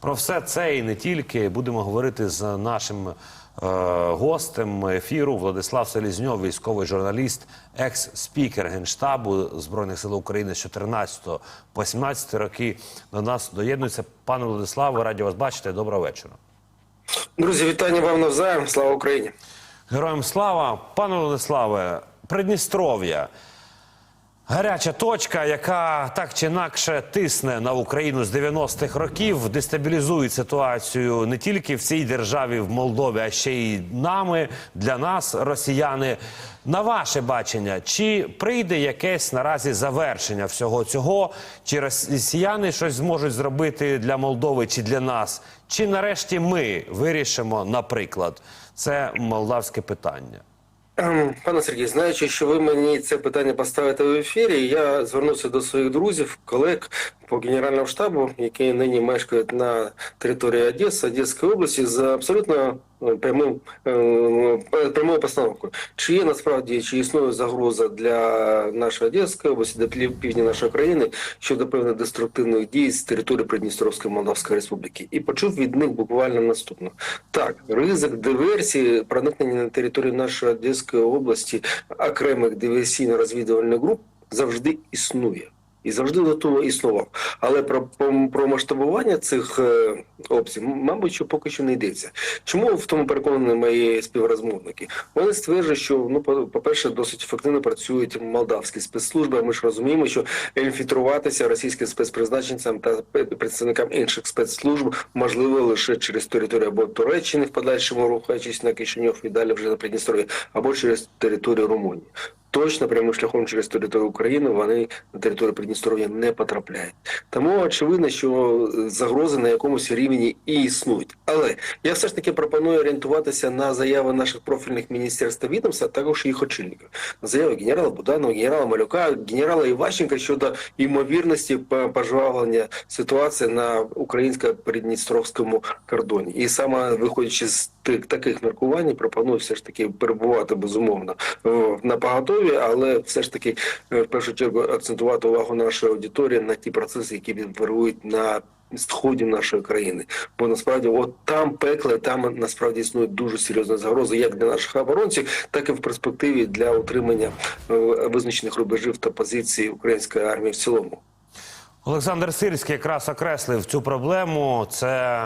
Про все це і не тільки будемо говорити з нашим е, гостем ефіру Владислав Селізньов, військовий журналіст, екс-спікер Генштабу Збройних сил України з 14 по 17 роки. До нас доєднується. Пане Владиславе, раді вас бачити. Доброго вечора. Друзі, вітання вам навзаєм. Слава Україні! Героям слава, пане Владиславе, Придністров'я. Гаряча точка, яка так чи інакше тисне на Україну з 90-х років, дестабілізує ситуацію не тільки в цій державі, в Молдові, а ще й нами, для нас, росіяни. На ваше бачення, чи прийде якесь наразі завершення всього цього? Чи росіяни щось зможуть зробити для Молдови чи для нас? Чи нарешті ми вирішимо, наприклад, це молдавське питання? Ем, Пане Сергій, знаючи, що ви мені це питання поставите в ефірі, я звернувся до своїх друзів, колег по генеральному штабу, які нині мешкають на території Одеси, Одеської області, за абсолютно прямим е, прямою постановкою. Чи є насправді чи існує загроза для нашої Одеської області, для півдня нашої країни щодо певних деструктивних дій з території Придністровської Молдавської Республіки? І почув від них буквально наступно: так, ризик диверсії, проникнення на територію нашої Одеської області окремих диверсійно-розвідувальних груп завжди існує. І завжди до того існував. Але про, про, масштабування цих е, опцій, мабуть, що поки що не йдеться. Чому в тому переконані мої співрозмовники? Вони стверджують, що ну, по- по-перше, досить ефективно працюють молдавські спецслужби. Ми ж розуміємо, що інфільтруватися російським спецпризначенцям та представникам інших спецслужб можливо лише через територію або Туреччини, в подальшому рухаючись на Кишиньов і далі вже на Придністров'я, або через територію Румунії. Точно прямим шляхом через територію України вони на територію Придністров'я не потрапляють. Тому очевидно, що загрози на якомусь рівні і існують. Але я все ж таки пропоную орієнтуватися на заяви наших профільних міністерств та відомств, також їх очільників. Заяви генерала Буданова, генерала Малюка, генерала Іващенка щодо ймовірності по- пожвавлення ситуації на українсько-придністровському кордоні. І саме виходячи з тих таких міркувань, пропоную все ж таки перебувати безумовно на поготові, але все ж таки е, в першу чергу акцентувати увагу нашої аудиторії на ті процеси, які відбувають на сході нашої країни. Бо насправді, от там пекло, і там насправді існує дуже серйозна загроза, як для наших оборонців, так і в перспективі для утримання е, визначених рубежів та позицій української армії в цілому. Олександр Сирський якраз окреслив цю проблему. Це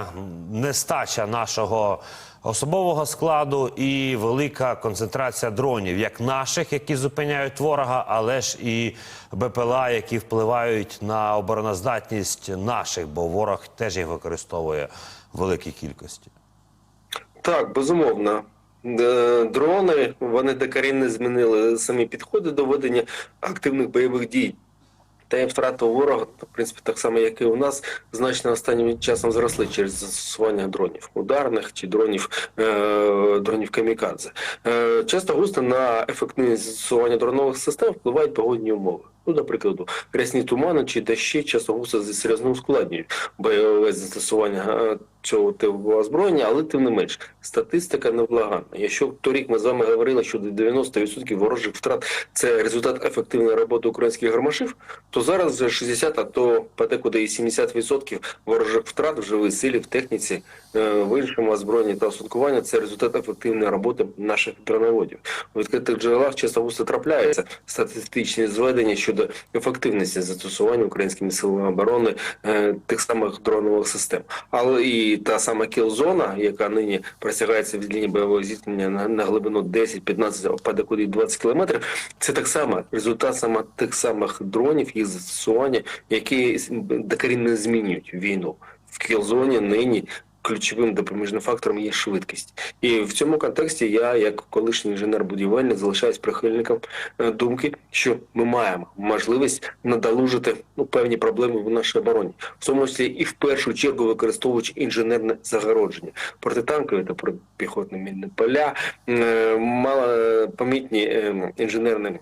нестача нашого особового складу і велика концентрація дронів, як наших, які зупиняють ворога, але ж і БПЛА, які впливають на обороноздатність наших, бо ворог теж їх використовує в великій кількості. Так, безумовно. Е, Дрони вони докорінно змінили самі підходи до ведення активних бойових дій. Та й втрати ворога, в принципі, так само, як і у нас, значно останнім часом зросли через застосування дронів ударних чи дронів е, дронів камікадзе. Е, часто густо на ефективність застосування дронових систем впливають погодні умови. Ну, до прикладу, рясні тумани чи дощі часто густо серйозно ускладнюють бойове застосування е, цього типу озброєння, але тим не менш, статистика невблаганна. Якщо торік ми з вами говорили, що 90% ворожих втрат це результат ефективної роботи українських гармашів, то зараз вже 60, а то подекуди і 70% ворожих втрат в живій силі, в техніці, е, в іншому озброєнні та осадкуванні це результат ефективної роботи наших дроноводів. У відкритих джерелах часто густо трапляються статистичні зведення щодо ефективності застосування українськими силами оборони е, тих самих дронових систем. Але і та сама кілзона, яка нині просягається від лінії бойового зіткнення на, на глибину 10, 15, а подекуди 20 кілометрів, це так само результат саме тих самих дронів, їх застосування, які докорінно змінюють війну в кілзоні нині. Ключовим допоміжним фактором є швидкість, і в цьому контексті я, як колишній інженер-будівельник, залишаюсь прихильником е, думки, що ми маємо можливість надолужити ну певні проблеми в нашій обороні, в тому числі і в першу чергу використовуючи інженерне загородження, протитанкові та протипіхотні мінні поля, е, малопомітні е, інженерні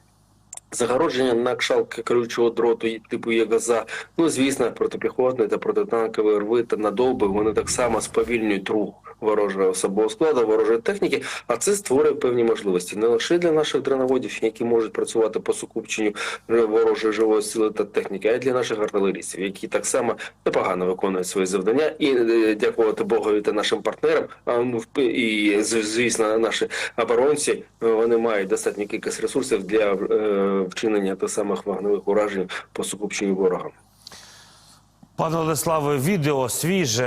Загородження на кшалки колючого дроту типу Єгаза, ну звісно, протипіхотні та протитанкові рви та надовби вони так само сповільнюють рух ворожого особового складу, ворожої техніки. А це створює певні можливості не лише для наших дроноводів, які можуть працювати по сукупченню ворожої живої сили та техніки, а й для наших артилерістів, які так само непогано виконують свої завдання. І е, дякувати Богові та нашим партнерам. А ну і звісно, наші оборонці вони мають достатню кількість ресурсів для е, вчинення тих самих вогневих уражень по сукупченню ворога. Пане Владиславе, відео свіже,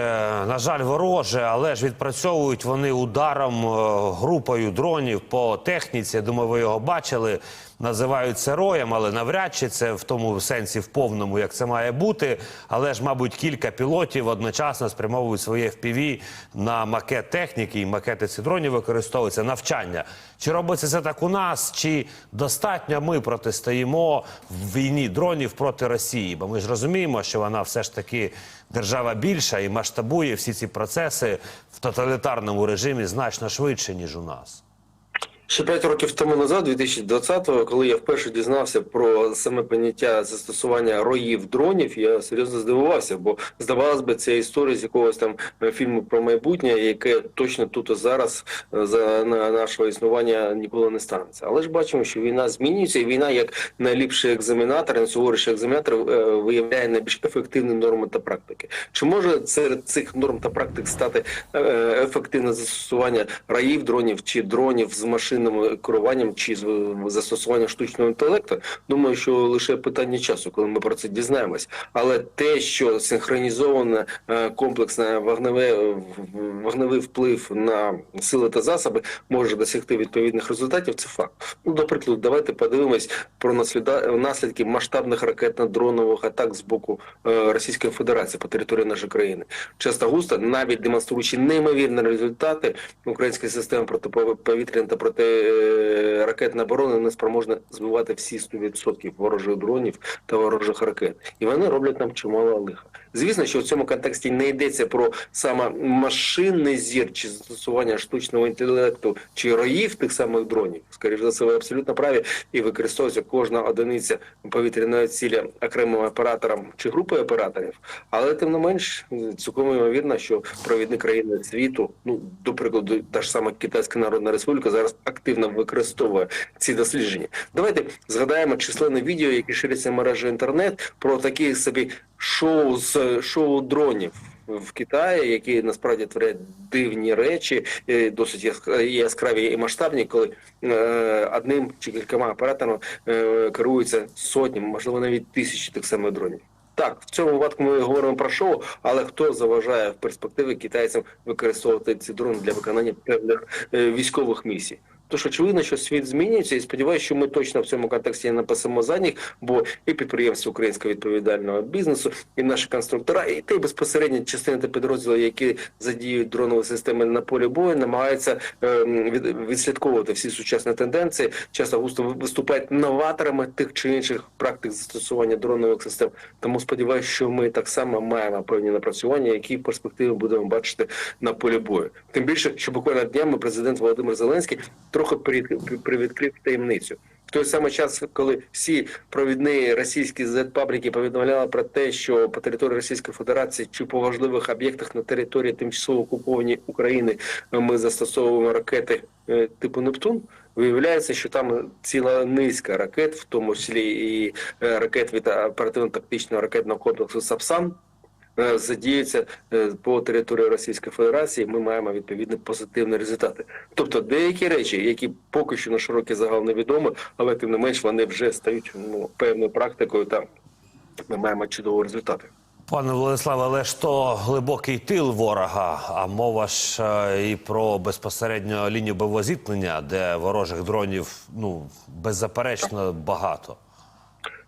на жаль, вороже, але ж відпрацьовують вони ударом е, групою дронів по техніці. Думаю, ви його бачили. Називають це роєм, але навряд чи це в тому сенсі в повному, як це має бути. Але ж, мабуть, кілька пілотів одночасно спрямовують своє FPV на макет техніки, і макети цих дронів використовуються навчання. Чи робиться це так у нас, чи достатньо ми протистоїмо в війні дронів проти Росії? Бо ми ж розуміємо, що вона все ж таки держава більша і масштабує всі ці процеси в тоталітарному режимі значно швидше, ніж у нас. Ще п'ять років тому назад, 2020-го, коли я вперше дізнався про саме поняття застосування роїв дронів, я серйозно здивувався, бо здавалось би, це історія з якогось там е, фільму про майбутнє, яке точно тут і зараз е, за на нашого існування ніколи не станеться. Але ж бачимо, що війна змінюється, і війна як найліпший екзаменатор, найсуворіший екзаменатор е, виявляє найбільш ефективні норми та практики. Чи може серед цих норм та практик стати ефективне застосування раїв дронів чи дронів з машинним керуванням чи з застосуванням штучного інтелекту? Думаю, що лише питання часу, коли ми про це дізнаємось. Але те, що синхронізоване е, комплексне вогневе вогневий вплив на сили та засоби може досягти відповідних результатів, це факт. Ну, до прикладу, давайте подивимось про наслідки масштабних ракетно-дронових атак з боку е, Російської Федерації по території нашої країни. Часто густо, навіть демонструючи неймовірні результати, українська система протиповітряної та протиракетної оборони не спроможна збивати всі 100% ворожих дронів та ворожих ракет. І вони роблять нам чимало лиха. Звісно, що в цьому контексті не йдеться про саме машинний зір чи застосування штучного інтелекту чи роїв тих самих дронів. Скоріше за все, ви абсолютно праві і використовується кожна одиниця повітряної цілі окремим оператором чи групою операторів. Але тим не менш, цілком ймовірно, що провідні країни світу, ну до прикладу, та ж сама Китайська Народна Республіка зараз активно використовує ці дослідження. Давайте згадаємо численне відео, які ширяться мережі інтернет, про такі собі шоу з шоу дронів. В Китаї, які насправді творять дивні речі, е, досить яск- яскраві і масштабні, коли е, одним чи кількома операторами е, керуються сотні, можливо, навіть тисячі тих самих дронів. Так, в цьому випадку ми говоримо про шоу, але хто заважає в перспективі китайцям використовувати ці дрони для виконання певних е, військових місій? Тож очевидно, що світ змінюється, і сподіваюся, що ми точно в цьому контексті не напасемо за них, бо і підприємства українського відповідального бізнесу, і наші конструктора, і ті безпосередньо частини та підрозділи, які задіють дронові системи на полі бою, намагаються ем, від, відслідковувати всі сучасні тенденції, часто густо виступають новаторами тих чи інших практик застосування дронових систем. Тому сподіваюся, що ми так само маємо певні напрацювання, які в перспективі будемо бачити на полі бою. Тим більше, що буквально днями президент Володимир Зеленський трохи при- привідкрив таємницю. В той самий час, коли всі провідні російські зет-пабліки повідомляли про те, що по території Російської Федерації чи по важливих об'єктах на території тимчасово окупованої України ми застосовуємо ракети е, типу Нептун. Виявляється, що там ціла низка ракет, в тому числі і е, ракет від оперативно-тактичного ракетного комплексу Сапсан, е, задіються е, по території Російської Федерації. Ми маємо відповідно позитивні результати. Тобто деякі речі, які поки що на широкий загал невідомі, але тим не менш вони вже стають ну, певною практикою. Та ми маємо чудові результати. Пане Владиславе, але ж то глибокий тил ворога, а мова ж е, і про безпосередньо лінію бойового зіткнення, де ворожих дронів ну беззаперечно багато.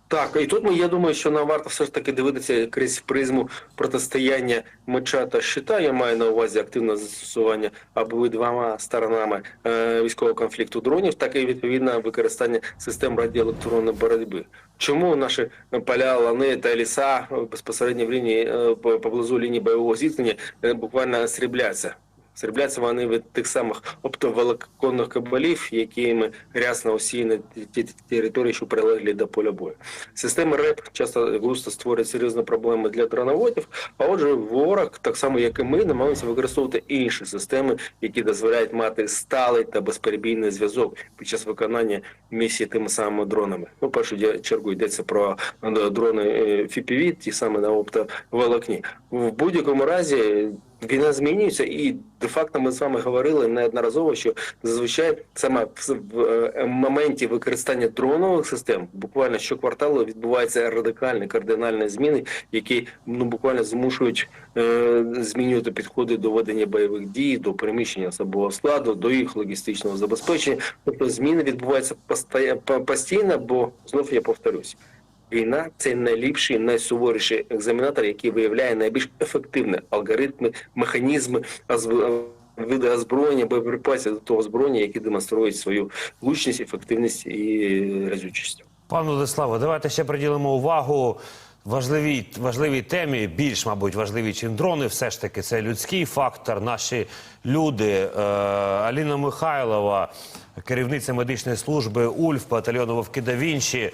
Так, і тут ми, я думаю, що нам варто все ж таки дивитися крізь призму протистояння меча та щита. Я маю на увазі активне застосування обидвома сторонами е, військового конфлікту дронів, так і відповідне використання систем радіоелектронної боротьби. Чому наші поля, лани та ліса е, безпосередньо в лінії е, по- поблизу лінії бойового зіткнення е, буквально срібляться? Срібляться вони від тих самих оптоволоконних кабелів, якими рясно осіяні ті території, що прилеглі до поля бою. Системи РЕП часто густо створюють серйозні проблеми для дроноводів. А отже, ворог, так само як і ми, намагається використовувати інші системи, які дозволяють мати сталий та безперебійний зв'язок під час виконання місії тими самими дронами. Ну, першу чергу йдеться про е, дрони е, FPV, ті саме на оптоволокні. В будь-якому разі війна змінюється, і де-факто ми з вами говорили неодноразово, що зазвичай саме в, е, моменті використання дронових систем буквально щокварталу відбуваються радикальні кардинальні зміни, які ну буквально змушують е, змінювати підходи до ведення бойових дій, до переміщення особового складу, до їх логістичного забезпечення. Тобто зміни відбуваються постійно, бо знов я повторюсь. Війна це найліпший, найсуворіший екзаменатор, який виявляє найбільш ефективні алгоритми, механізми види озброєння, боєприпасів до того озброєння, які демонструють свою влучність, ефективність і разючість. Пане Владиславе, давайте ще приділимо увагу важливій, важливій темі, більш, мабуть, важливій, чим дрони. Все ж таки, це людський фактор. Наші люди. Е, Аліна Михайлова, керівниця медичної служби УЛЬФ, батальйону Вовки да Вінчі,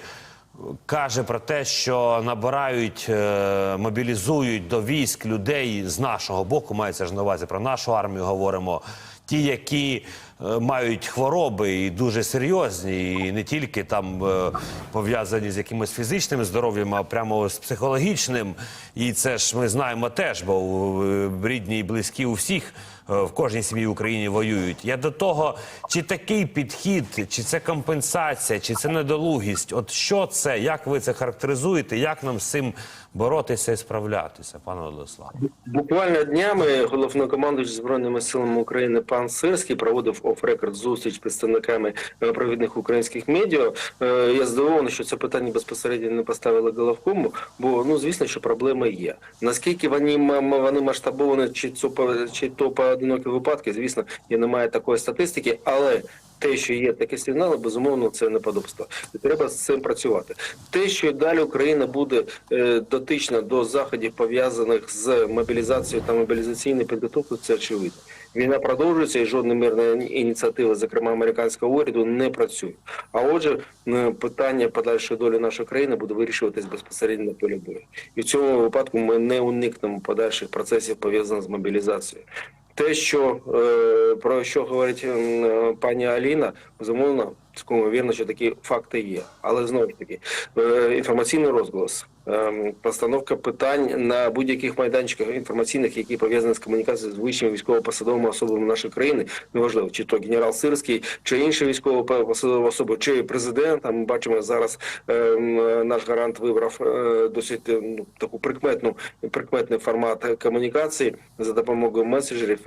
каже про те, що набирають, е, мобілізують до військ людей з нашого боку. Мається ж на увазі про нашу армію. Говоримо. Ті, які мають хвороби і дуже серйозні, і не тільки там е, пов'язані з якимось фізичним здоров'ям, а прямо з психологічним. І це ж ми знаємо теж, бо е, рідні і близькі у всіх е, в кожній сім'ї Україні воюють. Я до того, чи такий підхід, чи це компенсація, чи це недолугість? От що це? Як ви це характеризуєте? Як нам з цим боротися і справлятися, пане Владиславе? Буквально днями головнокомандуючий збройними силами України пан Сирський проводив оф-рекорд зустріч представниками е, провідних українських медіа. Е, Я здивований, що це питання безпосередньо не поставили головкому, бо ну звісно, що проблеми є. Наскільки вони вони масштабовані, чи по чи то поодинокі випадки, звісно, я немає такої статистики, але. Те, що є такі сигнали, безумовно, це неподобство. І треба з цим працювати. Те, що далі Україна буде е, дотична до заходів пов'язаних з мобілізацією та мобілізаційною підготовкою, це очевидно. Війна продовжується, і жодна мирна ініціатива, зокрема американського уряду, не працює. А отже, питання подальшої долі нашої країни буде вирішуватись безпосередньо на полі бою. І в цьому випадку ми не уникнемо подальших процесів пов'язаних з мобілізацією. Те, що е, про що говорить пані Аліна, безумовно, цілком вірно, що такі факти є. Але знову ж таки, е, інформаційний розголос, постановка питань на будь-яких майданчиках інформаційних, які пов'язані з комунікацією з вищими військово-посадовими особами нашої країни, неважливо, чи то генерал Сирський, чи інші військово-посадові особи, чи президент. Ми бачимо зараз е, наш гарант вибрав е, досить е, ну, таку прикметну прикметний формат комунікації за допомогою меседжерів.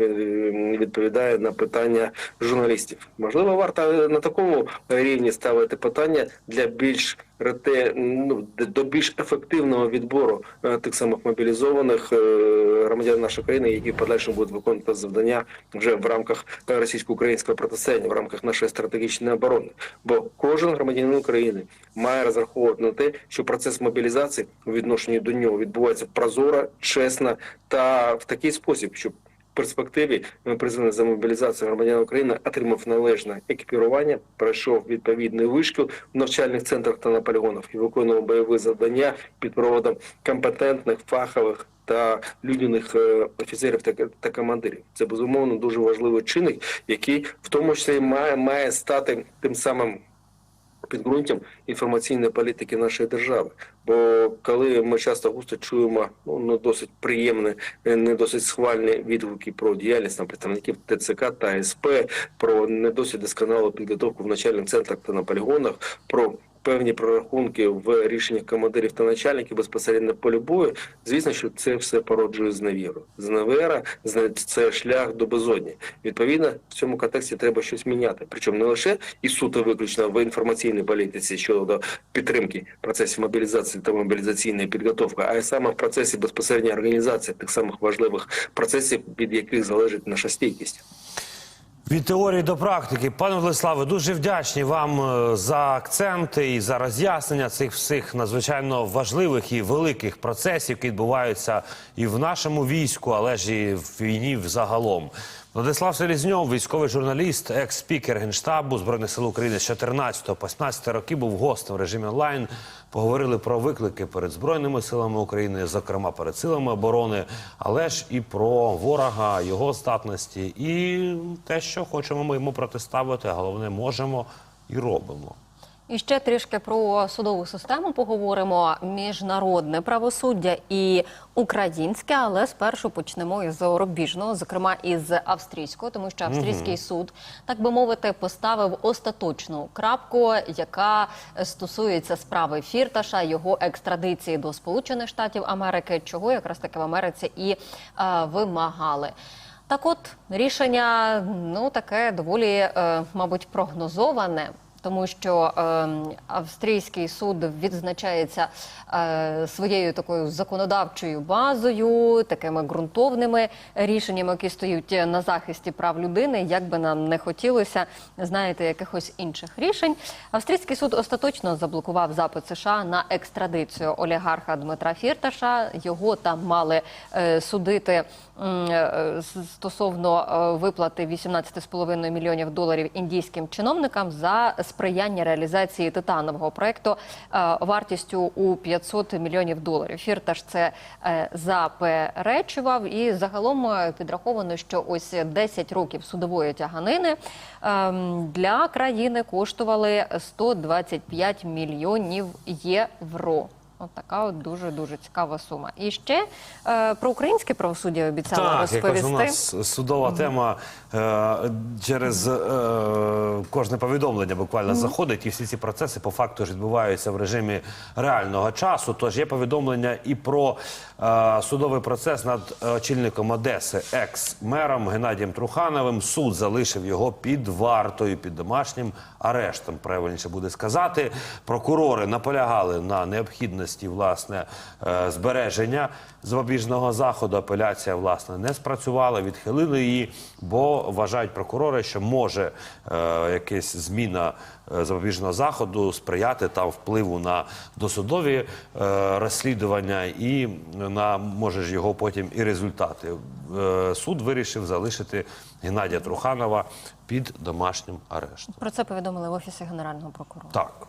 Відповідає на питання журналістів. Можливо, варто на такому рівні ставити питання для більш рете, ну, до більш ефективного відбору е, тих самих мобілізованих е, громадян нашої країни, які в подальшому будуть виконувати завдання вже в рамках е, російсько-українського протистояння, в рамках нашої стратегічної оборони. Бо кожен громадянин України має розраховувати на те, що процес мобілізації у відношенні до нього відбувається прозоро, чесно та в такий спосіб, щоб перспективі призваний за мобілізацію громадян України отримав належне екіпірування, пройшов відповідний вишкіл в навчальних центрах та на полігонах і виконував бойові завдання під проводом компетентних, фахових та людяних е, офіцерів та, та командирів. Це безумовно дуже важливий чинник, який в тому числі має, має стати тим самим підґрунтям інформаційної політики нашої держави. Бо коли ми часто густо чуємо ну не досить приємні, не досить схвальні відгуки про діяльність там представників ТЦК та СП, про не досить досконалу підготовку в начальних центрах та на полігонах, про певні прорахунки в рішеннях командирів та начальників безпосередньо на полі бою, звісно, що це все породжує зневіру. Зневера зна- це шлях до безодні. Відповідно, в цьому контексті треба щось міняти. Причому не лише і суто виключно в інформаційній політиці щодо підтримки процесів мобілізації та мобілізаційної підготовки, а й саме в процесі безпосередньо організації тих самих важливих процесів, від яких залежить наша стійкість. Від теорії до практики, пане Владиславе, дуже вдячні вам е, за акценти і за роз'яснення цих всіх надзвичайно важливих і великих процесів, які відбуваються і в нашому війську, але ж і в війні взагалом. Владислав Селізньов, військовий журналіст, екс-спікер Генштабу Збройних сил України з 14 по 17 років був гостем в режимі онлайн. Поговорили про виклики перед Збройними силами України, зокрема перед силами оборони, але ж і про ворога, його здатності і те, що хочемо ми йому протиставити, а головне можемо і робимо. І ще трішки про судову систему поговоримо. Міжнародне правосуддя і українське, але спершу почнемо із зарубіжного, зокрема із австрійського, тому що австрійський суд, так би мовити, поставив остаточну крапку, яка стосується справи Фірташа, його екстрадиції до Сполучених Штатів Америки, чого якраз таки в Америці і е, вимагали. Так, от рішення ну таке доволі, е, мабуть, прогнозоване. Тому що е, австрійський суд відзначається е, своєю такою законодавчою базою, такими ґрунтовними рішеннями, які стоять на захисті прав людини. Як би нам не хотілося, знаєте, якихось інших рішень. Австрійський суд остаточно заблокував запит США на екстрадицію олігарха Дмитра Фірташа. Його там мали е, судити стосовно е, виплати 18,5 мільйонів доларів індійським чиновникам за сприяння реалізації титанового проекту е, вартістю у 500 мільйонів доларів. Фірташ це е, заперечував, і загалом е, підраховано, що ось 10 років судової тяганини ем, для країни коштували 125 мільйонів євро. От така от дуже дуже цікава сума. І ще е, про українське правосуддя обіцяла Так, розповісти. якось у нас судова тема е, через е, кожне повідомлення буквально заходить, і всі ці процеси по факту ж відбуваються в режимі реального часу. Тож є повідомлення і про е, судовий процес над очільником Одеси, екс-мером Геннадієм Трухановим. Суд залишив його під вартою, під домашнім арештом. Правильніше буде сказати. Прокурори наполягали на необхідності власне е, збереження запобіжного заходу. Апеляція власне не спрацювала, відхилили її, бо вважають прокурори, що може е, якась зміна е, запобіжного заходу сприяти там впливу на досудові розслідування і на може ж його потім і результати. Суд вирішив залишити Геннадія Труханова під домашнім арештом. Про це повідомили в офісі генерального прокурора. Так.